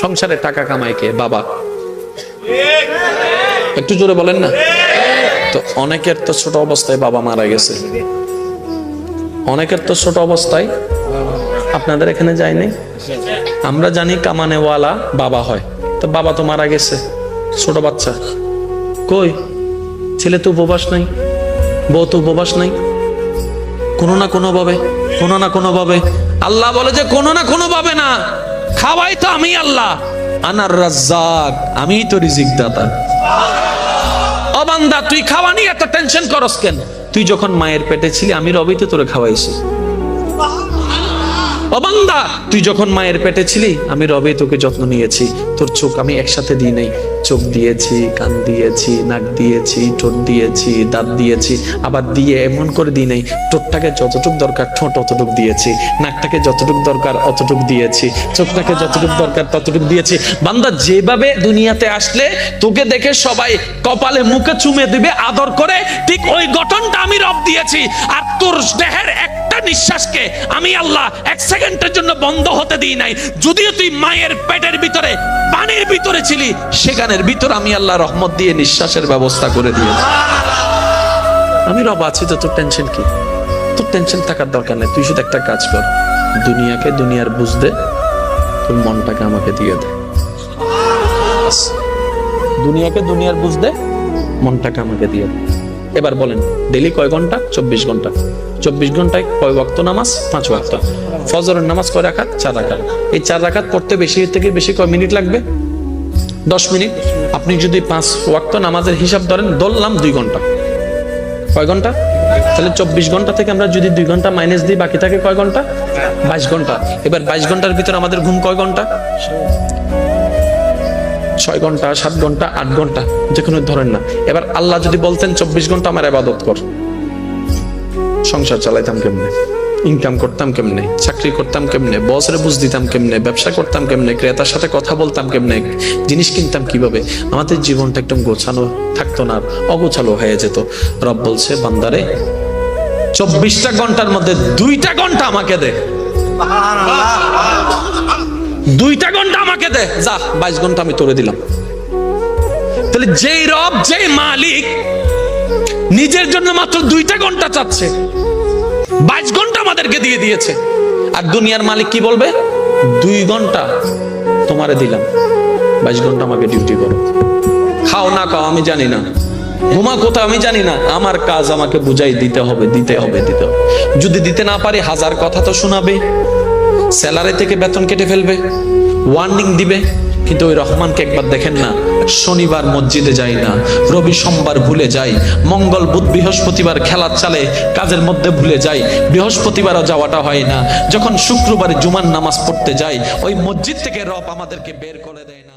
সংসারে টাকা কামায় কে? বাবা। একটু জোরে বলেন না। তো অনেকের তো ছোট অবস্থায় বাবা মারা গেছে। অনেকের তো ছোট অবস্থায় আপনাদের এখানে যায় নাই? আমরা জানি কামানেওয়ালা বাবা হয়। তো বাবা তো মারা গেছে, ছোট বাচ্চা। কই? ছেলে তো উপবাস নাই, বউ তো উপবাস নাই। কোনো না কোনো ভাবে, কোনো না কোনো ভাবে। আল্লাহ বলে যে কোনো না কোনো ভাবে না। খাওয়াই তো আমি আল্লাহ। আনার রাজ্জাক আমি তো রিজিক দাতা অবান্দা তুই খাওয়া নিয়ে এত টেনশন করস কেন? তুই যখন মায়ের পেটে ছিলি, আমি রবি তো তোরে খাওয়াইছি। অবান্দা তুই যখন মায়ের পেটে ছিলি, আমি রবে তোকে যত্ন নিয়েছি। তোর চোখ আমি একসাথে দিই নাই। চোখ দিয়েছি, কান দিয়েছি, নাক দিয়েছি, ঠোঁট দিয়েছি, দাঁত দিয়েছি, আবার দিয়ে এমন করে দিই নাই, ঠোঁটটাকে যতটুক দরকার ঠোঁট অতটুক দিয়েছি, নাকটাকে যতটুক দরকার অতটুক দিয়েছি, চোখটাকে যতটুক দরকার ততটুক দিয়েছি। বান্দা, যেভাবে দুনিয়াতে আসলে, তোকে দেখে সবাই কপালে মুখে চুমে দিবে, আদর করে, ঠিক ওই গঠনটা আমি রব দিয়েছি। আর তোর দেহের একটা নিঃশ্বাসকে আমি আল্লাহ এক সেকেন্ডের জন্য বন্ধ হতে দিই নাই। যদিও তুই মায়ের পেটের ভিতরে, পানির ভিতরে ছিলি, সেখানের ভিতর আমি আল্লাহ রহমত দিয়ে নিঃশ্বাসের ব্যবস্থা করে দিয়েছি। আমি রব আছি তো তোর টেনশন কি? তোর টেনশন থাকার দরকার নেই, তুই শুধু একটা কাজ কর। দুনিয়াকে দুনিয়ার বুঝ দে তোর মনটাকে আমাকে দিয়ে দে। দুনিয়াকে দুনিয়ার বুঝ দে মনটাকে আমাকে দিয়ে দে। এবার বলেন ডেলি কয় ঘণ্টা? চব্বিশ ঘণ্টা। চব্বিশ ঘন্টায় কয় ওয়াক্ত নামাজ? পাঁচ ওয়াক্ত। ফজরের নামাজ কয় রাখাত চার রাখাত এই চার রাখাত পড়তে বেশি থেকে বেশি কয় মিনিট লাগবে? দশ মিনিট। আপনি যদি পাঁচ ওয়াক্ত নামাজের হিসাব ধরেন, ধরলাম দুই ঘণ্টা। কয় ঘণ্টা? তাহলে চব্বিশ ঘণ্টা থেকে আমরা যদি দুই ঘণ্টা মাইনাস দিই, বাকি থাকে কয় ঘণ্টা? বাইশ ঘণ্টা। এবার বাইশ ঘণ্টার ভিতর আমাদের ঘুম কয় ঘণ্টা? ছয় ঘণ্টা, সাত ঘণ্টা, আট ঘণ্টা যে কোনো ধরেন না। এবার আল্লাহ যদি বলতেন, চব্বিশ ঘণ্টা আমার আবাদত কর। সংসার চালাইতাম কেমনে? ইনকাম করতাম কেমনে? চাকরি করতাম কেমনে? বসরে বুঝ দিতাম কেমনে? ব্যবসা করতাম কেমনে? ক্রেতার সাথে কথা বলতাম কেমনে? জিনিস কিনতাম কীভাবে? আমাদের জীবনটা একদম গোছানো থাকতো না, অগোছালো হয়ে যেত। রব বলছে, বান্দারে, চব্বিশটা ঘণ্টার মধ্যে দুইটা ঘণ্টা আমাকে দে। দুইটা ঘণ্টা আমাকে দে। যা, বাইশ ঘণ্টা আমি তোরে দিলাম। তাহলে যেই রব, যেই মালিক নিজের জন্য মাত্র দুইটা ঘণ্টা চাচ্ছে। বাইশ ঘণ্টা আমাদেরকে দিয়ে দিয়েছে। আর দুনিয়ার মালিক কি বলবে? দুই ঘণ্টা তোমারে দিলাম। বাইশ ঘণ্টা আমাকে ডিউটি করো। খাও না খাও, আমি জানি না। ঘুমা কোথাও আমি জানি না। আমার কাজ আমাকে বুঝাই দিতে হবে দিতে হবে দিতে হবে। যদি দিতে না পারি, হাজার কথা তো শোনাবে। স্যালারি থেকে বেতন কেটে ফেলবে ওয়ার্নিং দিবে, কিন্তু ওই রহমানকে একবার দেখেন না, শনিবার মসজিদে যাই না, রবি সোমবার ভুলে যাই মঙ্গল বুধ বৃহস্পতিবার খেলা চালে, কাজের মধ্যে ভুলে যাই বৃহস্পতিবারও যাওয়াটা হয় না, যখন শুক্রবারে জুমার নামাজ পড়তে যাই ওই মসজিদ থেকে রব আমাদেরকে বের করে দেয় না।